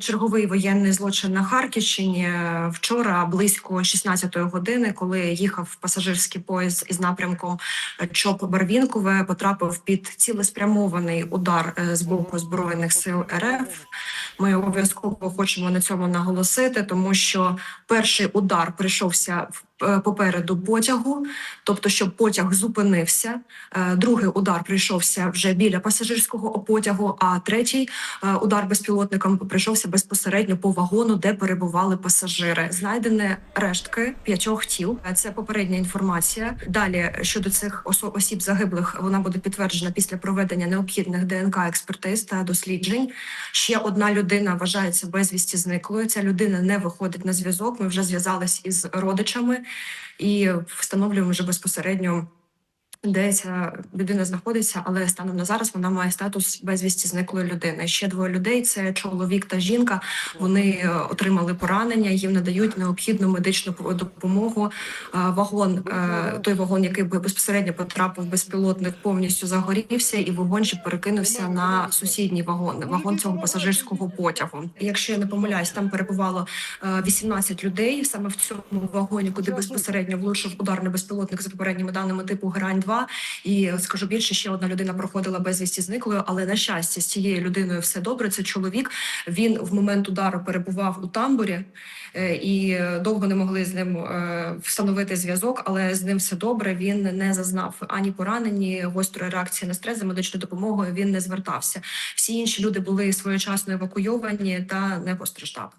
Черговий воєнний злочин на Харківщині вчора близько 16-ї години, коли їхав пасажирський поїзд із напрямком чоп Барвінкове, потрапив під цілеспрямований удар е, з боку збройних сил РФ. Ми обов'язково хочемо на цьому наголосити, тому що перший удар прийшовся в- попереду потягу, тобто, щоб потяг зупинився. Е, Другий удар прийшовся вже біля пасажирського потягу, а третій е, удар безпілотником прийшовся безпосередньо по вагону, де перебували пасажири. Знайдені рештки п'ятьох тіл. Е, Це попередня інформація. Далі щодо цих осіб загиблих, вона буде підтверджена після проведення необхідних ДНК експертиз та досліджень. Ще одна людина вважається безвісті зниклою. Ця людина не виходить на зв'язок. Ми вже зв'язались із родичами і встановлюємо вже безпосередньо. Де ця людина знаходиться, але станом на зараз вона має статус безвісті зниклої людини. Ще двоє людей: це чоловік та жінка. Вони е, отримали поранення, їм надають необхідну медичну по- допомогу. Е, Вагон, е, той вагон, який безпосередньо потрапив безпілотник, повністю загорівся, і вогонь ще перекинувся на сусідній вагон, вагон цього пасажирського потягу. Якщо я не помиляюсь, там перебувало е, 18 людей саме в цьому вагоні, куди безпосередньо влучив ударний безпілотник за попередніми даними типу Грань 2 І скажу більше, ще одна людина проходила безвісті зниклою, але на щастя, з цією людиною все добре. Це чоловік. Він в момент удару перебував у тамбурі е, і довго не могли з ним е, встановити зв'язок, але з ним все добре. Він не зазнав ані поранені, гострої реакції на стрес за медичною допомогою. Він не звертався. Всі інші люди були своєчасно евакуйовані та не постраждали.